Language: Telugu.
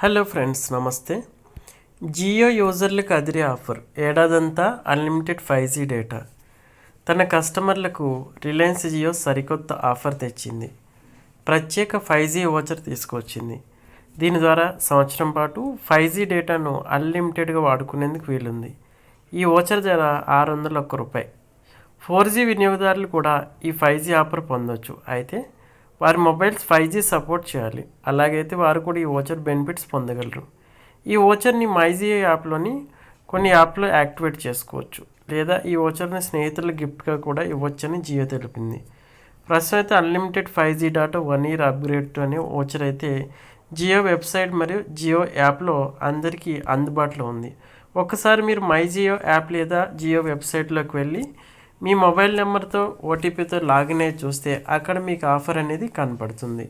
హలో ఫ్రెండ్స్ నమస్తే. జియో యూజర్లకు అదిరే ఆఫర్. ఏడాదంతా అన్లిమిటెడ్ ఫైవ్ జీ డేటా. తన కస్టమర్లకు రిలయన్స్ జియో సరికొత్త ఆఫర్ తెచ్చింది. ప్రత్యేక ఫైవ్ జీ ఓచర్ తీసుకొచ్చింది. దీని ద్వారా సంవత్సరం పాటు ఫైవ్ జీ డేటాను అన్లిమిటెడ్గా వాడుకునేందుకు వీలుంది. ఈ ఓచర్ ధర ఆరు వందల ఒక్క రూపాయి. ఫోర్ జీ వినియోగదారులు కూడా ఈ ఫైవ్ జీ ఆఫర్ పొందొచ్చు. అయితే వారి మొబైల్స్ ఫైవ్ జీ సపోర్ట్ చేయాలి. అలాగైతే వారు కూడా ఈ ఓచర్ బెనిఫిట్స్ పొందగలరు. ఈ ఓచర్ని మైజీ యాప్లోని కొన్ని యాప్లో యాక్టివేట్ చేసుకోవచ్చు. లేదా ఈ ఓచర్ని స్నేహితుల గిఫ్ట్గా కూడా ఇవ్వచ్చని జియో తెలిపింది. ప్రస్తుతం అయితే unlimited five G data one year upgrade అనే ఓచర్ అయితే జియో వెబ్సైట్ మరియు జియో యాప్లో అందరికీ అందుబాటులో ఉంది. ఒకసారి మీరు మై జియో యాప్ లేదా జియో వెబ్సైట్లోకి వెళ్ళి మీ మొబైల్ నెంబర్తో ఓటీపీతో లాగిన్ అయ్యి చూస్తే అక్కడ మీకు ఆఫర్ అనేది కనపడుతుంది.